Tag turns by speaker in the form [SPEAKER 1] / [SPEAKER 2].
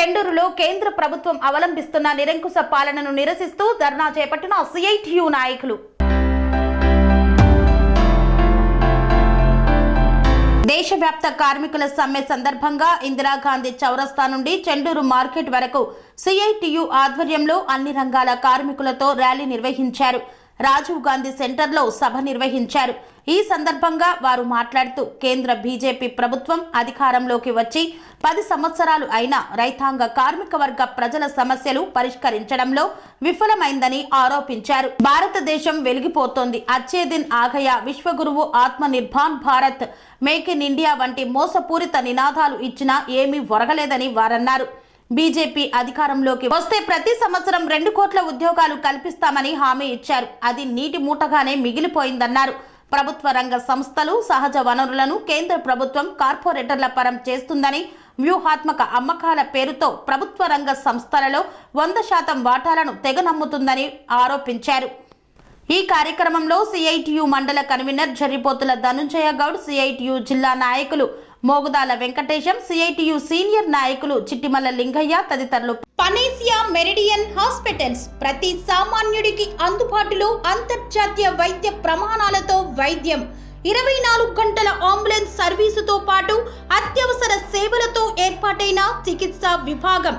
[SPEAKER 1] చెండూరులో కేంద్ర ప్రభుత్వం అవలంబిస్తున్న నిరంకుశ పాలనను నిరసిస్తూ ధర్నా చేపట్టిన సిఐటియు నాయకులు. దేశవ్యాప్త కార్మికుల సమ్మె సందర్భంగా ఇందిరాగాంధీ చౌరస్తా నుండి చెండూరు మార్కెట్ వరకు సిఐటియు ఆధ్వర్యంలో అన్ని రంగాల కార్మికులతో ర్యాలీ నిర్వహించారు. రాజీవ్ గాంధీ సెంటర్లో సభ నిర్వహించారు. ఈ సందర్భంగా వారు మాట్లాడుతూ కేంద్ర బీజేపీ ప్రభుత్వం అధికారంలోకి వచ్చి పది సంవత్సరాలు అయినా రైతాంగ కార్మిక వర్గ ప్రజల సమస్యలు పరిష్కరించడంలో విఫలమైందని ఆరోపించారు. భారతదేశం వెలిగిపోతోంది. అచ్చేదిన్ ఆగయ విశ్వగురువు ఆత్మ నిర్భాన్ భారత్ మేక్ ఇన్ ఇండియా వంటి మోసపూరిత నినాదాలు ఇచ్చినా ఏమీ ఒరగలేదని వారన్నారు. బీజేపీ అధికారంలోకి వస్తే ప్రతి సంవత్సరం రెండు కోట్ల ఉద్యోగాలు కల్పిస్తామని హామీ ఇచ్చారు. అది నీటి మూటగానే మిగిలిపోయిందన్నారు. ప్రభుత్వ రంగ సంస్థలు సహజ వనరులను కేంద్ర ప్రభుత్వం కార్పొరేటర్ల పరం చేస్తుందని వ్యూహాత్మక అమ్మకాల పేరుతో ప్రభుత్వ రంగ సంస్థలలో వంద శాతం వాటాలను తెగనమ్ముతుందని ఆరోపించారు. ఈ కార్యక్రమంలో సిఐటియు మండల కన్వీనర్ జరిపోతుల ధనుంజయ గౌడ్ సిఐటియు జిల్లా నాయకులు మోగుదాల వెంకటేశం సిఐటియు సీనియర్ నాయకులు చిట్టిమల్ల లింగయ్య తదితరులు. పనేసియా మెరిడియన్ హాస్పిటల్స్ ప్రతి సామాన్యుడికి అందుబాటులో అంతర్జాతీయ వైద్య ప్రమాణాలతో వైద్యం. ఇరవై నాలుగు గంటల అంబులెన్స్ సర్వీసుతో పాటు అత్యవసర సేవలతో ఏర్పాటైన చికిత్సా విభాగం.